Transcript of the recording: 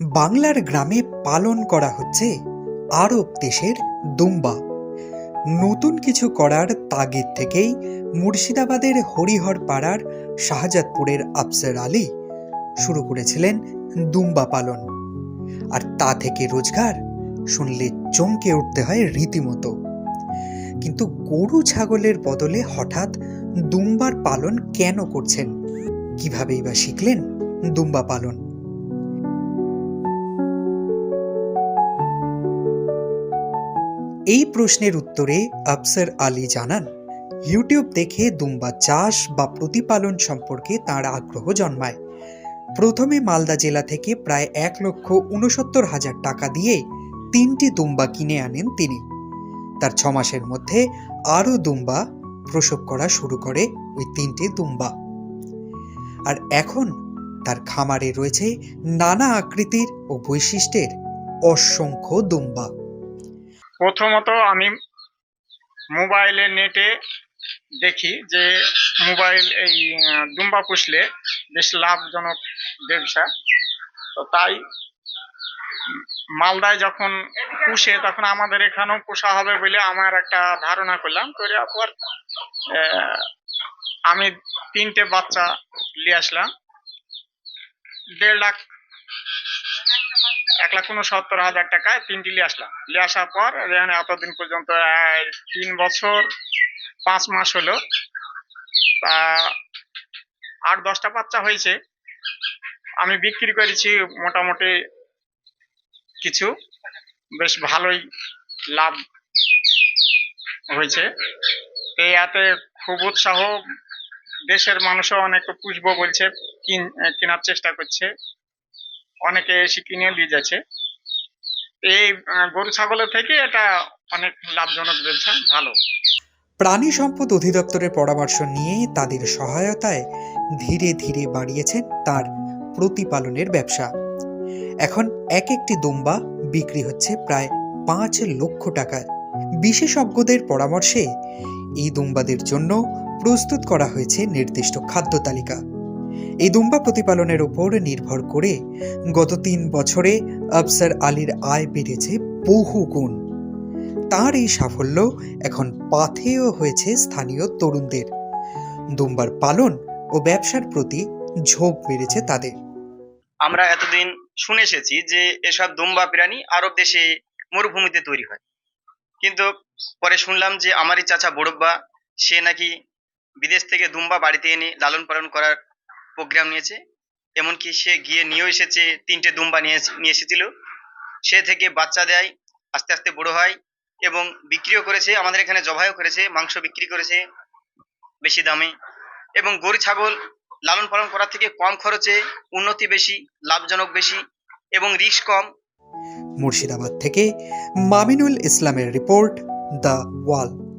বাংলার গ্রামে পালন করা হচ্ছে আরব দেশের দুম্বা। নতুন কিছু করার তাগিদ থেকেই মুর্শিদাবাদের হরিহর পাড়ার শাহজাদপুরের আফসার আলী শুরু করেছিলেন দুম্বা পালন। আর তা থেকে রোজগার শুনলে চমকে উঠতে হয় রীতিমতো। কিন্তু গরু ছাগলের বদলে হঠাৎ দুম্বার পালন কেন করছেন? কিভাবেই বা শিখলেন দুম্বা পালন? এই প্রশ্নের উত্তরে আফসার আলী জানান, ইউটিউব দেখে দুম্বা চাষ বা প্রতিপালন সম্পর্কে তার আগ্রহ জন্মায়। প্রথমে মালদা জেলা থেকে প্রায় এক লক্ষ উনসত্তর হাজার টাকা দিয়ে তিনটি দুম্বা কিনে আনেন তিনি। তার ছ মাসের মধ্যে আরও দুম্বা প্রসব করা শুরু করে ওই তিনটি দুম্বা। আর এখন তার খামারে রয়েছে নানা আকৃতির ও বৈশিষ্ট্যের অসংখ্য দুম্বা। প্রথমত আমি মোবাইলে নেটে দেখি যে মোবাইল এই দুম্বা পুষলে বেশ লাভজনক ব্যবসা। তো তাই মালদায় যখন পুষে তখন আমাদের এখানেও পোষা হবে বলে আমার একটা ধারণা করলাম। করে পর আমি তিনটে বাচ্চা নিয়ে আসলাম। দেড় লাখ এক লাখ উনসত্তর হাজার টাকায় তিনটি নিয়ে আসলাম। নিয়ে আসার পর এখানে এতদিন পর্যন্ত তিন বছর, পাঁচ মাস হলো। তা আট দশটা বাচ্চা হয়েছে। আমি বিক্রি করেছি মোটামুটি কিছু। বেশ ভালোই লাভ হয়েছে। তো এতে খুব উৎসাহ। দেশের মানুষও অনেকে পুষবো বলছে, কিন- কেনার চেষ্টা করছে। অনেকে এসে কিনে নিয়ে যাচ্ছে। এই গরু, ছাগলের থেকে এটা অনেক লাভজনক ব্যবসা, ভালো। প্রাণী সম্পদ অধিদপ্তরের পরামর্শ নিয়ে তাদের সহায়তায় ধীরে ধীরে বাড়িয়েছেন তার প্রতিপালনের ব্যবসা। এখন এক একটি দুম্বা বিক্রি হচ্ছে প্রায় পাঁচ লক্ষ টাকায় বিশেষজ্ঞদের পরামর্শে এই দুম্বাদের জন্য প্রস্তুত করা হয়েছে নির্দিষ্ট খাদ্য তালিকা। এই দুম্বা প্রতিপালনের উপর নির্ভর করে গত তিন বছরে আফসার আলীর আয় বেড়েছে বহু গুণ। তার এই সাফল্য এখন পাথেয় হয়েছে স্থানীয় তরুণদের। দুম্বার পালন ও ব্যবসার প্রতি ঝোঁক বেড়েছে তাদের। আমরা এতদিন শুনে এসেছি যে এসব দুম্বা প্রাণী আরব দেশে মরুভূমিতে তৈরি হয়। কিন্তু পরে শুনলাম যে আমারই চাচা বড়ব্বা, সে নাকি বিদেশ থেকে দুম্বা বাড়িতে এনে লালন পালন করার প্রোগ্রাম নিয়েছে। এমনকি সে গিয়ে নিয়েও এসেছে, তিনটে দুম্বা নিয়ে নিয়ে এসেছিল। সে থেকে বাচ্চা দেয়, আস্তে আস্তে বড় হয় এবং বিক্রিও করেছে, আমাদের এখানে জবাইও করেছে, মাংস বিক্রি করেছে বেশি দামে। এবং গরু, ছাগল লালন পালন করার থেকে কম খরচে উন্নতি বেশি, লাভজনক বেশি এবং রিস্ক কম। মুর্শিদাবাদ থেকে মামিনুল ইসলামের রিপোর্ট দ্য ওয়াল।